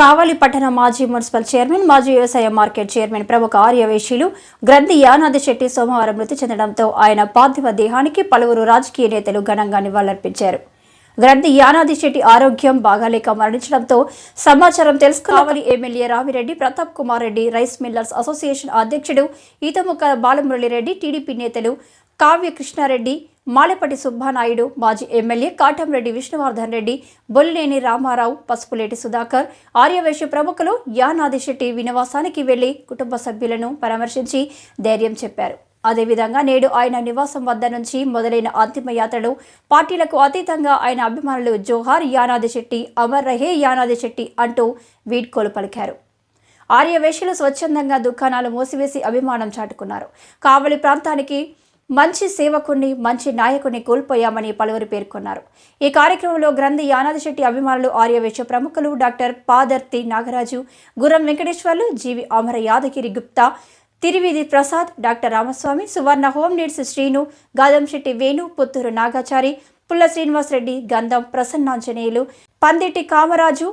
కావలి పట్టణ మాజీ municipal chairman మాజీ వ్యవసాయ మార్కెట్ చైర్మన్ ప్రముఖ ఆర్యవేశీలు గ్రంథి యానాది శెట్టి సోమవారం మృతి చెందడంతో ఆయన పార్థివ దేహానికి పలువురు రాజకీయ నేతలు ఘనంగా నివాళులర్పించారు. గ్రంథి యానాది శెట్టి ఆరోగ్యం బాగాలేక మరణించడంతో సమాచారం తెలుసుకోవాలి MLA Ramireddy Pratap Kumar Reddy rice millers association అధ్యక్షుడు ఈతముక్క బాలమురళిరెడ్డి టీడీపీ నేతలు కావ్య కృష్ణారెడ్డి మాలెపటి సుబ్బానాయుడు మాజీ ఎమ్మెల్యే కాటంరెడ్డి విష్ణువర్ధన్ రెడ్డి బొల్లినేని రామారావు పసుపులేటి సుధాకర్ ఆర్యవైశ్య ప్రముఖులు యానాది శెట్టి వినివాసానికి వెళ్ళి కుటుంబ సభ్యులను పరామర్శించి ధైర్యం చెప్పారు. అదేవిధంగా నేడు ఆయన నివాసం వద్ద నుంచి మొదలైన అంతిమ యాత్రలు పార్టీలకు అతీతంగా ఆయన అభిమానులు జోహార్ యానాది శెట్టి అమర్ రహే యానాది శెట్టి అంటూ వీడ్కోలు పలికారు. ఆర్యవేశ్యలు స్వచ్ఛందంగా దుకాణాలు మూసివేసి అభిమానం చాటుకున్నారు. కావలి ప్రాంతానికి మంచి సేవకుణ్ణి మంచి నాయకుని కోల్పోయామని పలువురు పేర్కొన్నారు. ఈ కార్యక్రమంలో గ్రంథి యానాది శెట్టి అభిమానులు ఆర్యవేశ ప్రముఖులు doctor Padarthi Nagaraju Guram Venkateswarlu GV Amara Yadagiri Gupta Tirividhi Prasad doctor Ramaswamy Suvarna home needs Srinu Gadamsetty Venu Puttur Nagachari Pulla Srinivasareddy Gandham Prasannanjaneyulu Panditi Kamaraju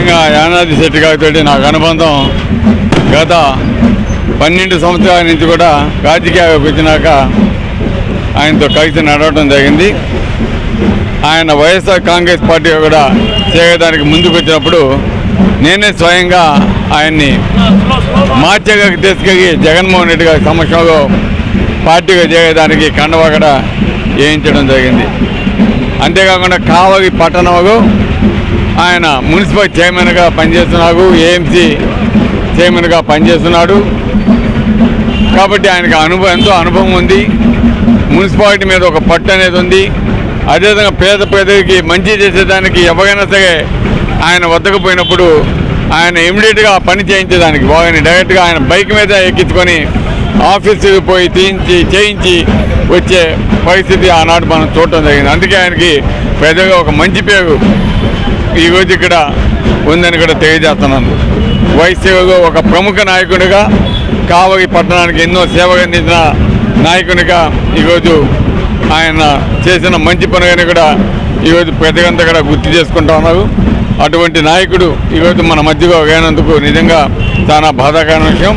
ముఖ్యంగా యానాది శెట్టి గారితో నాకు అనుబంధం. గత పన్నెండు సంవత్సరాల నుంచి కూడా రాజకీయాలకు వచ్చినాక ఆయనతో కలిసి నడవడం జరిగింది. ఆయన వైఎస్ఆర్ కాంగ్రెస్ పార్టీ కూడా చేయడానికి ముందుకు వచ్చినప్పుడు నేనే స్వయంగా ఆయన్ని మార్చగా తీసుకెళ్ళి జగన్మోహన్ రెడ్డి గారి సమక్షంలో పార్టీగా చేయడానికి కండవా కూడా వేయించడం జరిగింది. అంతేకాకుండా కావలి పట్టణంలో ఆయన మున్సిపల్ చైర్మన్గా పనిచేస్తున్నాడు ఏఎంసీ చైర్మన్గా పనిచేస్తున్నాడు. కాబట్టి ఆయనకు అనుభవం ఎంతో అనుభవం ఉంది. మున్సిపాలిటీ మీద ఒక పట్టు అనేది ఉంది. అదేవిధంగా పేద పేదకి మంచి చేసేదానికి ఎవరైనా సరే ఆయన వద్దకు పోయినప్పుడు ఆయన ఇమీడియట్గా పని చేయించేదానికి బాగా డైరెక్ట్గా ఆయన బైక్ మీద ఎక్కించుకొని ఆఫీసుకి పోయి తీయించి చేయించి వచ్చే పరిస్థితి ఆనాడు మనం చూడటం జరిగింది. అందుకే ఆయనకి పెద్దగా ఒక మంచి పేరు ఈరోజు ఇక్కడ ఉందని కూడా తెలియజేస్తున్నాను. వైసీపీలో ఒక ప్రముఖ నాయకుడిగా కావలి పట్టణానికి ఎన్నో సేవలు అందించిన నాయకునిగా ఈరోజు ఆయన చేసిన మంచి పనులని కూడా ఈరోజు ప్రతిగంతా కూడా గుర్తు చేసుకుంటా ఉన్నారు. అటువంటి నాయకుడు ఈరోజు మన మధ్యలో లేనందుకు నిజంగా చాలా బాధాకరమైన విషయం.